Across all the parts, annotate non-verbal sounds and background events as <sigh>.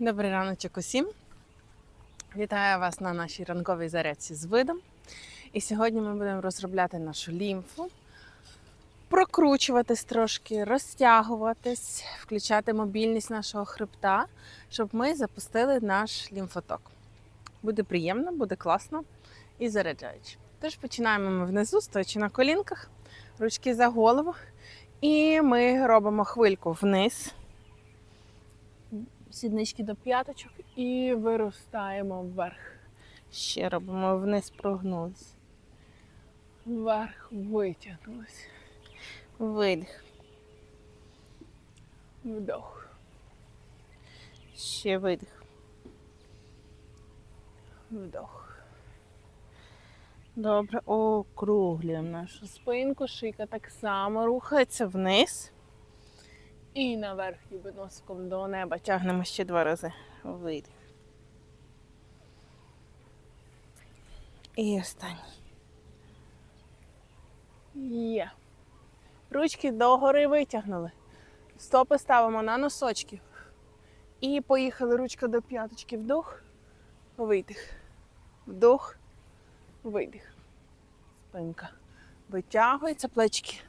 Добрий раночок усім. Вітаю вас на нашій ранковій зарядці з видом. І сьогодні ми будемо розробляти нашу лімфу, прокручуватись трошки, розтягуватись, включати мобільність нашого хребта, щоб ми запустили наш лімфоток. Буде приємно, буде класно і заряджаюче. Тож починаємо ми внизу, стоячи на колінках, ручки за голову. І ми робимо хвильку вниз сіднички до п'яточок і виростаємо вверх. Ще робимо вниз, прогнулись. Вверх витягнулись. Видих. Вдох. Ще видих. Вдох. Добре, округлюємо нашу спинку. Шийка так само рухається вниз. І наверх ніби носиком до неба. Тягнемо ще два рази. Видих. І останній. Є. Ручки догори витягнули. Стопи ставимо на носочки. І поїхали ручка до п'яточки. Вдох, видих. Вдох, видих. Спинка витягується, плечки,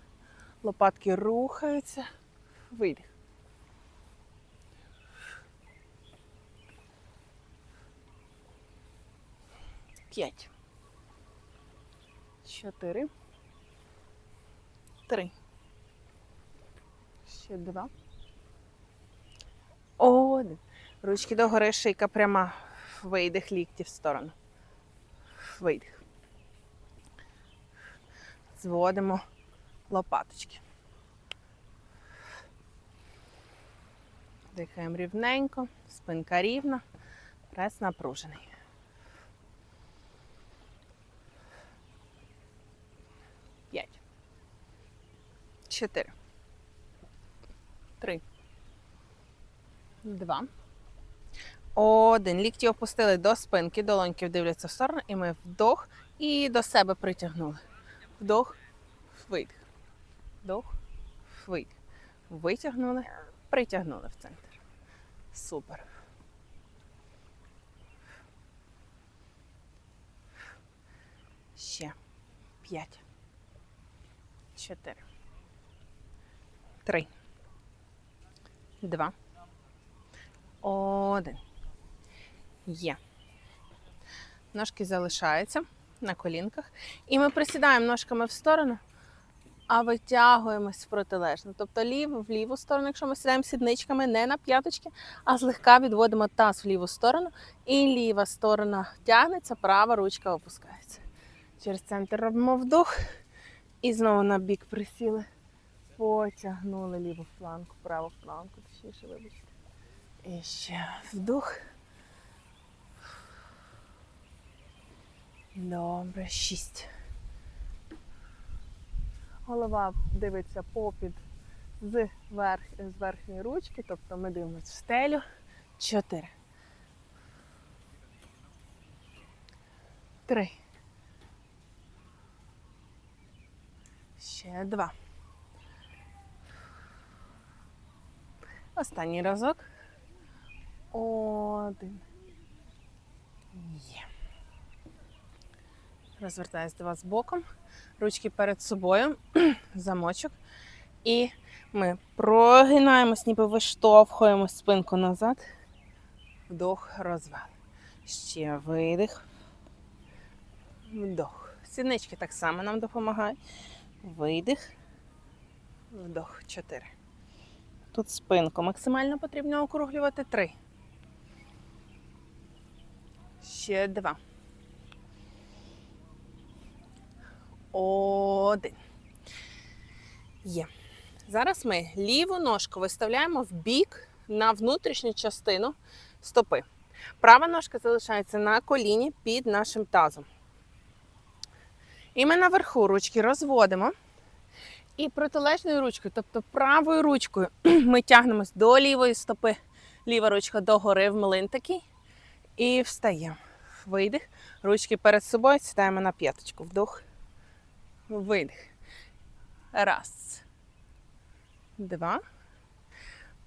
лопатки рухаються. Видих. П'ять. Чотири. Три. Ще два. Один. Ручки догори, шийка пряма. Видих, лікті в сторону. Видих. Зводимо лопаточки. Дихаємо рівненько, спинка рівна, прес напружений. П'ять. Чотири. Три. Два. Один. Лікті опустили до спинки, долоньки дивляться в сторону, і ми вдох і до себе притягнули. Вдох, видих. Вдох, видих. Витягнули, притягнули в центр. Супер. Ще. П'ять. Чотири. Три. Два. Один. Є. Ножки залишаються на колінках. І ми присідаємо ножками в сторону, а витягуємось в протилежну. Тобто ліву в ліву сторону, якщо ми сідаємо сідничками, не на п'яточки, а злегка відводимо таз в ліву сторону. І ліва сторона тягнеться, права ручка опускається. Через центр робимо вдох. І знову на бік присіли. Потягнули ліву фланку, праву фланку, точніше, вибачте. І ще вдох. Добре, шість. Голова дивиться попід з, верх, з верхньої ручки, тобто ми дивимося в стелю. Чотири. Три. Ще два. Останній разок. Один. Є. Розвертаюсь до вас боком. Ручки перед собою, <clears throat> замочок. І ми прогинаємось, ніби виштовхуємо спинку назад. Вдох, розвал. Ще видих. Вдох. Сіднички так само нам допомагають. Видих. Вдох. Чотири. Тут спинку максимально потрібно округлювати. Три. Ще два. Один. Є. Зараз ми ліву ножку виставляємо в бік на внутрішню частину стопи. Права ножка залишається на коліні під нашим тазом. І ми наверху ручки розводимо. І протилежною ручкою, тобто правою ручкою, <clears throat> ми тягнемось до лівої стопи. Ліва ручка догори в млин такий. І встаємо. Видих. Ручки перед собою сідаємо на п'яточку. Вдох. Видих. Раз. Два.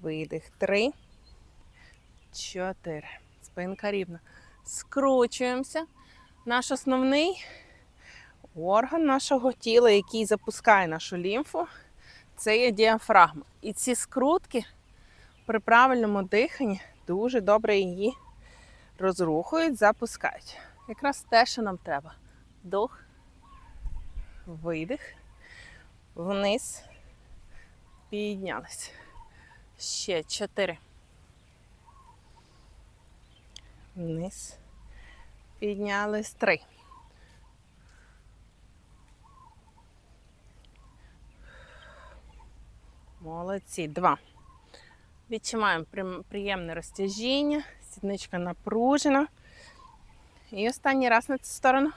Видих. Три. чотири. Спинка рівна. Скручуємося. Наш основний орган нашого тіла, який запускає нашу лімфу, це є діафрагма. І ці скрутки при правильному диханні дуже добре її розрухують, запускають. Якраз те, що нам треба. Вдох, видих, вниз, піднялись. Ще чотири. Вниз. Піднялись три. Молодці. Два. Відчуваємо приємне розтяжіння, сідничка напружена. І останній раз на цю сторону.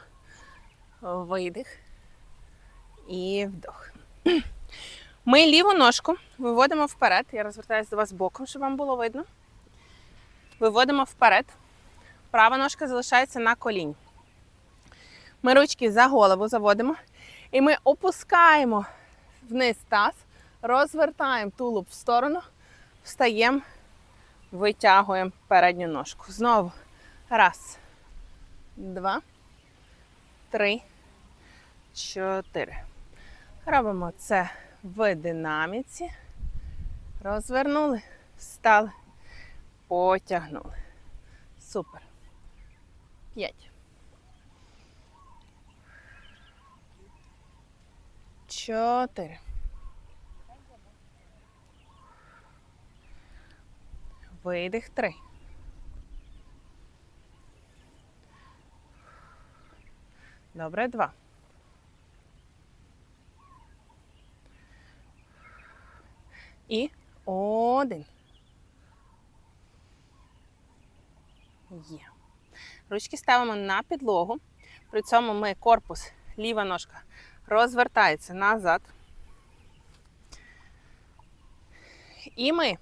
Видих. І вдох. Ми ліву ножку виводимо вперед. Я розвертаюся до вас боком, щоб вам було видно. Виводимо вперед. Права ножка залишається на коліні. Ми ручки за голову заводимо. І ми опускаємо вниз таз, розвертаємо тулуб в сторону, встаємо, витягуємо передню ножку. Знову. Раз, два, три, чотири. Робимо це в динаміці. Розвернули, встали, потягнули. Супер. П'ять. Чотири. Видих три. Добре, два. І один. Є. Ручки ставимо на підлогу. При цьому ми корпус, ліва ножка розвертається назад. І ми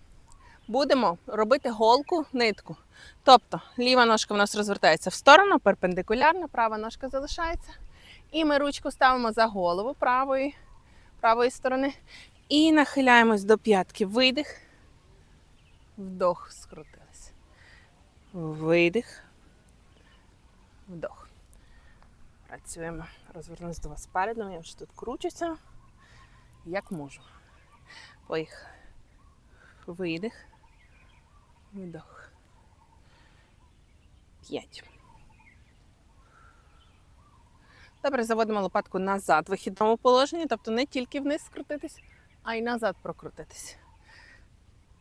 будемо робити голку нитку. Тобто ліва ножка в нас розвертається в сторону, перпендикулярно, права ножка залишається. І ми ручку ставимо за голову правої, правої сторони. І нахиляємось до п'ятки. Видих. Вдох, скрутились. Видих. Вдох. Працюємо. Розвернусь до вас передом. Я вже тут кручуся. Як можу. Поїхали. Видих. Вдох. П'ять. Добре, заводимо лопатку назад в вихідному положенні, тобто не тільки вниз скрутитись, а й назад прокрутитись.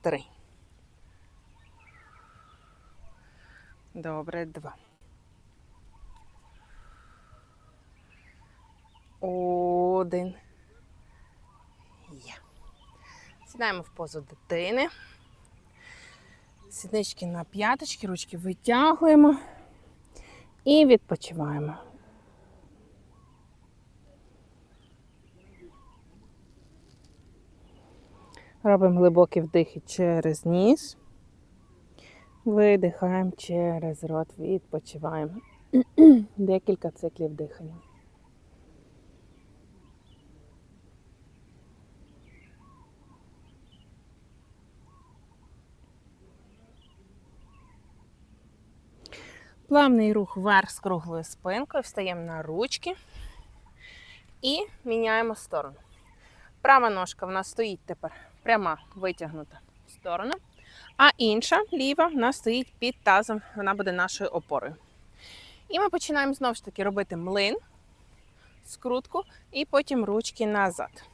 Три. Добре, два. Один. Є. Сідаємо в позу дитини. Сіднички на п'яточки, ручки витягуємо і відпочиваємо. Робимо глибокі вдихи через ніс. Видихаємо через рот, відпочиваємо. <clears throat> Декілька циклів дихання. Плавний рух вверх з круглою спинкою, встаємо на ручки і міняємо сторону. Права ножка в нас стоїть тепер пряма, витягнута в сторону, а інша ліва в нас стоїть під тазом, вона буде нашою опорою. І ми починаємо знову ж таки робити млин, скрутку, і потім ручки назад.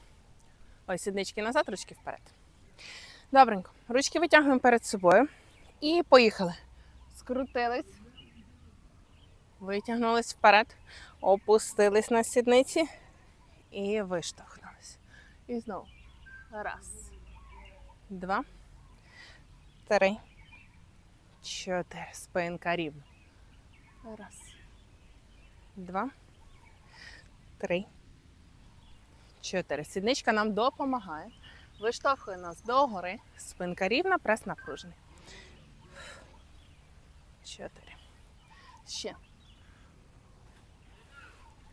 Ось сіднички назад, ручки вперед. Добренько. Ручки витягуємо перед собою. І поїхали. Скрутились. Витягнулись вперед, опустились на сідниці і виштовхнулись. І знову. Раз, два, три, чотири. Спинка рівна. Раз, два, три, чотири. Сідничка нам допомагає. Виштовхує нас догори. Спинка рівна, прес напружений. Чотири. Ще.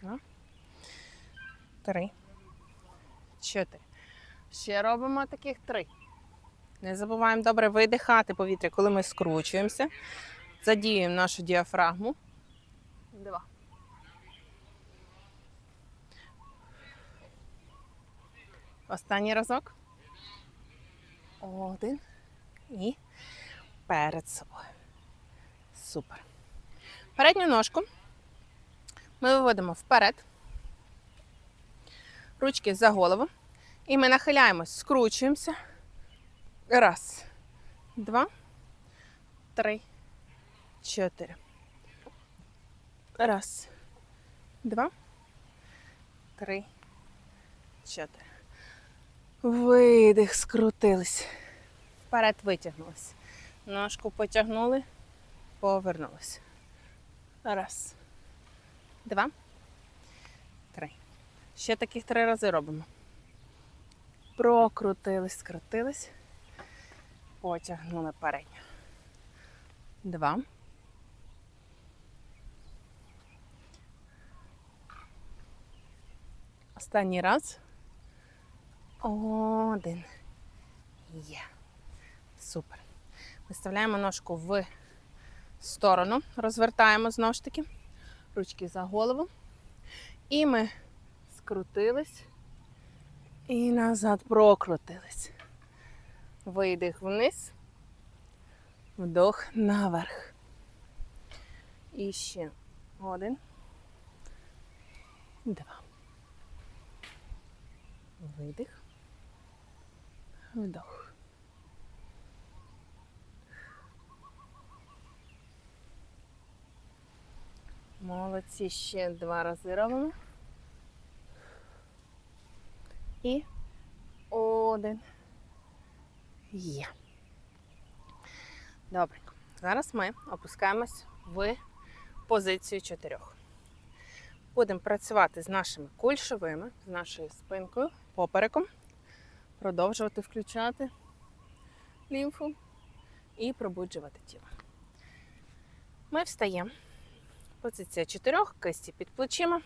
Два. Три. Чотири. Ще робимо таких три. Не забуваємо добре видихати повітря, коли ми скручуємося. Задіюємо нашу діафрагму. Два. Останній разок. Один. І перед собою. Супер. Передню ножку ми виводимо вперед. Ручки за голову. І ми нахиляємось, скручуємося. Раз, два, три, чотири. Раз, два, три, чотири. Видих, скрутились. Вперед витягнулись. Ножку потягнули, повернулись. Раз, два, три. Ще таких три рази робимо. Прокрутились, скрутились. Потягнули передню. Два. Останній раз. Один. Є. Супер. Виставляємо ножку в сторону, розвертаємо знову ж таки. Ручки за голову. І ми скрутились. І назад прокрутились. Видих вниз. Вдох наверх. І ще один. Два. Видих. Вдох. Молодці ще два рази робимо. І один. Є. Добренько. Зараз ми опускаємось в позицію чотирьох. Будемо працювати з нашими кульшовими, з нашою спинкою, попереком. Продовжувати включати лімфу і пробуджувати тіло. Ми встаємо. Позиція чотирьох, кисті під плечима.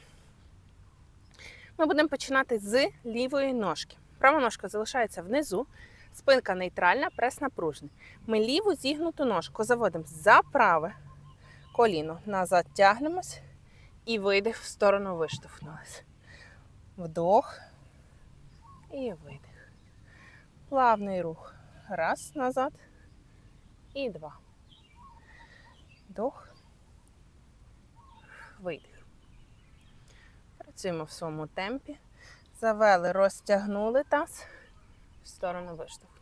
Ми будемо починати з лівої ножки. Права ножка залишається внизу, спинка нейтральна, прес напружений. Ми ліву зігнуту ножку заводимо за праве коліно. Назад тягнемось і видих в сторону виштовхнулись. Вдох і видих. Плавний рух. Раз, назад. І два. Вдох. Видих. Працюємо в своєму темпі. Завели, розтягнули таз, в сторону виштовхнули.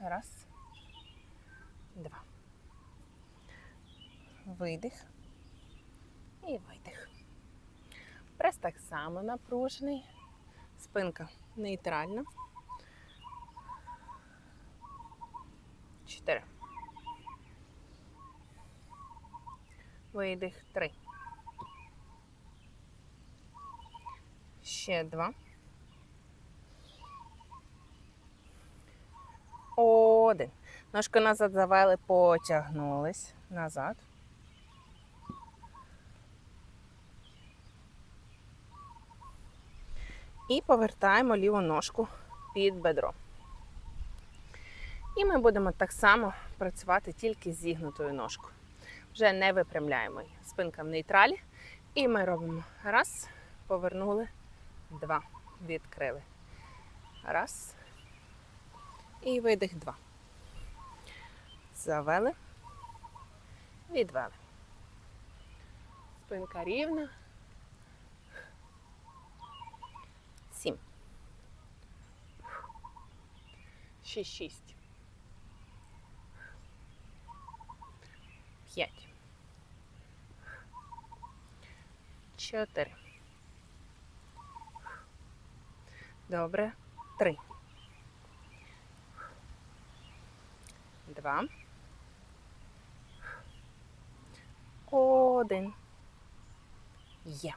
Раз. Два. Видих. І видих. Прес так само напружений. Спинка нейтральна. Чотири. Видих. Три. Ще два. Один. Ножку назад завели, потягнулись. Назад. І повертаємо ліву ножку під бедро. І ми будемо так само працювати тільки з зігнутою ножкою. Вже не випрямляємо її. Спинка в нейтралі. І ми робимо раз, повернули, два. Відкрили. Раз. І видих два. Завели. Відвели. Спинка рівна. Сім. Ще шість. П'ять. Чотири. Добре. Три. Два. Один. Є.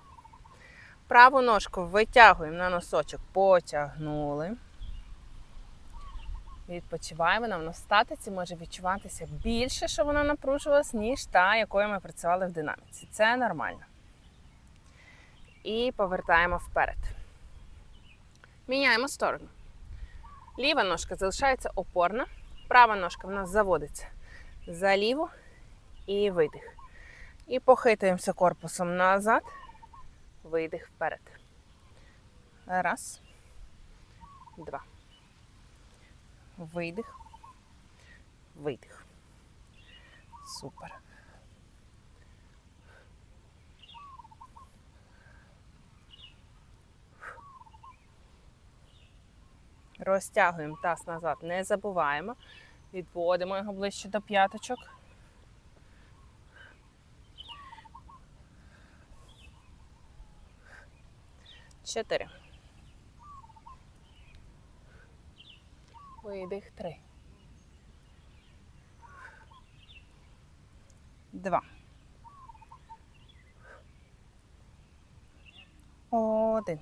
Праву ножку витягуємо на носочок, потягнули. Відпочиваємо, вона в статиці може відчуватися більше, що вона напружувалась, ніж та, якою ми працювали в динаміці. Це нормально. І повертаємо вперед. Міняємо сторону. Ліва ножка залишається опорна, права ножка в нас заводиться за ліву і видих. І похитуємося корпусом назад, видих вперед. Раз, два. Видих, видих. Супер. Розтягуємо таз назад, не забуваємо. Відводимо його ближче до п'яточок. Чотири. Видих три. Два. Один.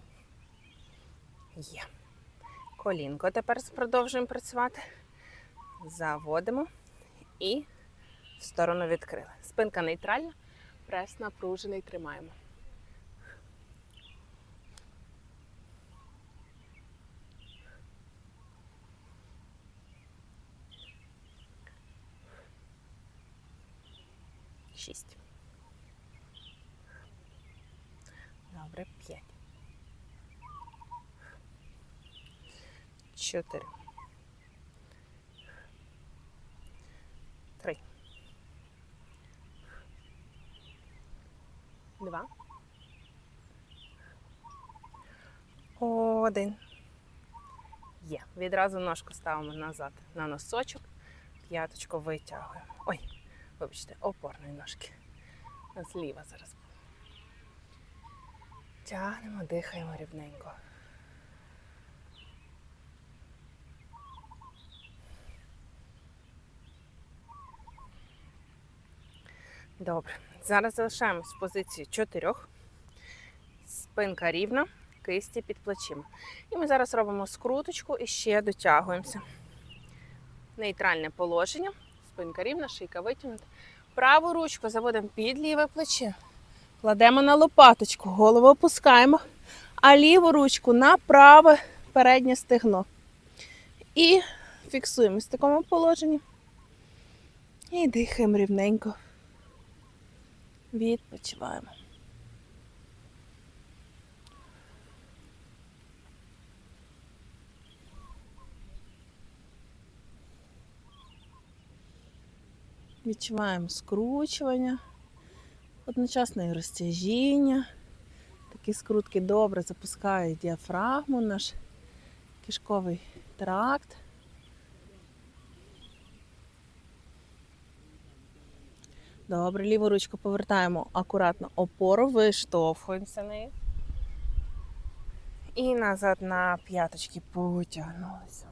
Є. Колінко тепер продовжуємо працювати. Заводимо і в сторону відкрили. Спинка нейтральна, прес напружений, тримаємо. Шість. Добре, п'ять. Чотири. Три. Два. Один. Є. Відразу ножку ставимо назад на носочок. П'яточку витягуємо. Ой, вибачте, опорної ножки. У нас ліва зараз. Тягнемо, дихаємо рівненько. Добре. Зараз залишаємось в позиції чотирьох. Спинка рівна, кисті під плечима. І ми зараз робимо скруточку і ще дотягуємося. Нейтральне положення. Спинка рівна, шийка витягнута. Праву ручку заводимо під ліве плече. Кладемо на лопаточку, голову опускаємо, а ліву ручку на праве переднє стегно. І фіксуємось в такому положенні. І дихаємо рівненько. Відпочиваємо. Відчуваємо скручування, одночасно і розтяжіння. Такі скрутки добре запускають діафрагму, наш кишковий тракт. Добре, ліву ручку повертаємо акуратно опору, виштовхуємося нею. І назад на п'яточки потягнулися.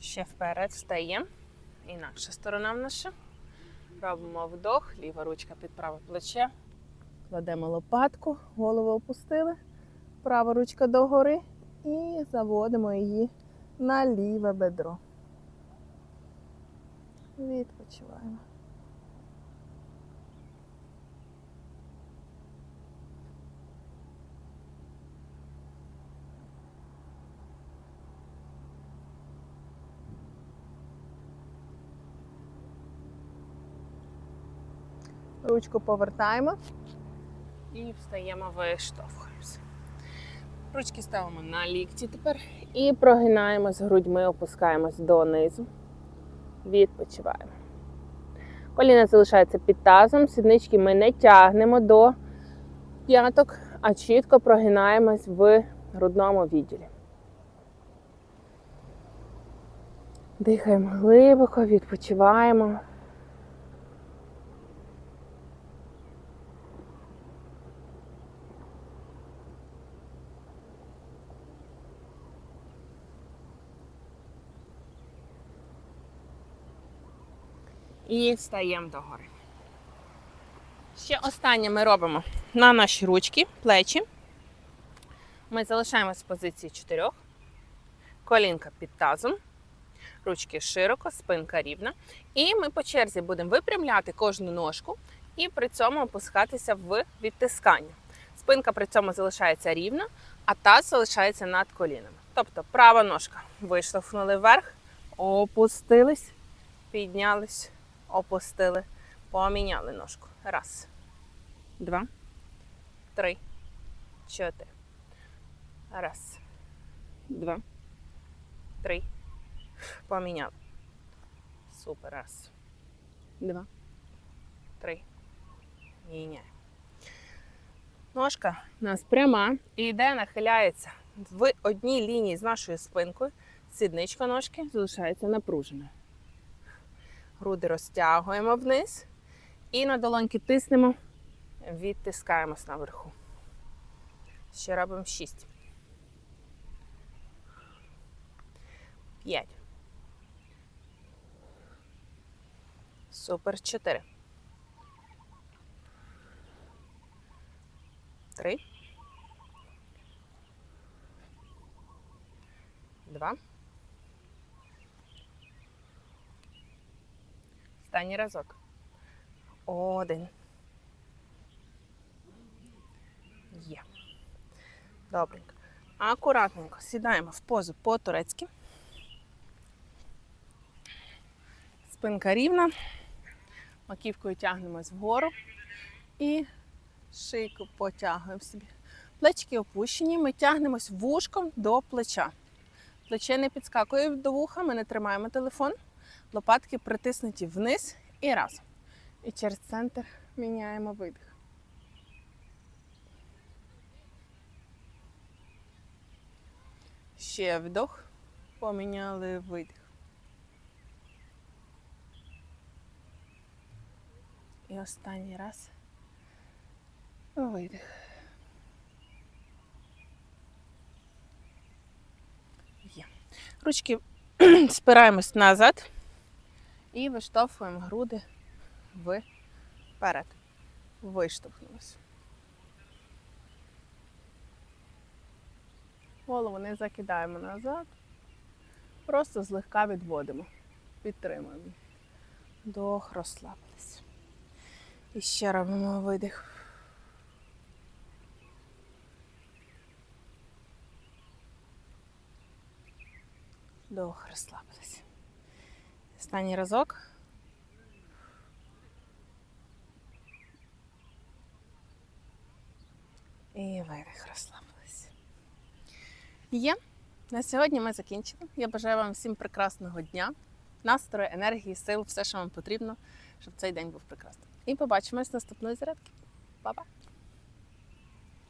Ще вперед встаємо. Інакша сторона в наша. Робимо вдох, ліва ручка під праве плече. Кладемо лопатку, голову опустили, права ручка догори і заводимо її на ліве бедро. Відпочиваємо. Ручку повертаємо і встаємо, виштовхуємося. Ручки ставимо на лікті тепер і прогинаємось грудьми, опускаємось донизу. Відпочиваємо. Коліна залишається під тазом, сіднички ми не тягнемо до п'яток, а чітко прогинаємось в грудному відділі. Дихаємо глибоко, відпочиваємо. І стаємо догори. Ще останнє ми робимо на наші ручки, плечі. Ми залишаємось в позиції чотирьох. Колінка під тазом. Ручки широко, спинка рівна. І ми по черзі будемо випрямляти кожну ножку і при цьому опускатися в відтискання. Спинка при цьому залишається рівна, а таз залишається над колінами. Тобто права ножка виштовхнули вверх, опустились, піднялись, опустили, поміняли ножку. Раз, два, три, чотири. Раз, два, три. Поміняли. Супер. Раз. Два. Три. Міняємо. Ножка у нас пряма і йде, нахиляється в одній лінії з нашою спинкою. Сідничка ножки залишається напруженою. Груди розтягуємо вниз і на долоньки тиснемо, відтискаємось наверху. Ще робимо шість. П'ять. Супер. Чотири. Три. Два. Останній разок. Один. Є. Добренько. Акуратненько сідаємо в позу по-турецьки. Спинка рівна. Маківкою тягнемось вгору і шийку потягуємо собі. Плечки опущені, ми тягнемось вушком до плеча. Плече не підскакує до вуха, ми не тримаємо телефон. Лопатки притиснуті вниз і разом. І через центр міняємо видих. Ще вдох, поміняли видих. І останній раз видих. Є. Ручки <clears throat> спираємось назад і виштовхуємо груди вперед. Виштовхнулись. Голову не закидаємо назад. Просто злегка відводимо. Підтримуємо. Вдох, розслабились. І ще робимо видих. Вдох, розслабились. Останній разок. І видих, розслабились. Є. На сьогодні ми закінчили. Я бажаю вам всім прекрасного дня, настрою, енергії, сил, все, що вам потрібно, щоб цей день був прекрасним. І побачимось наступної зарядки. Па-па!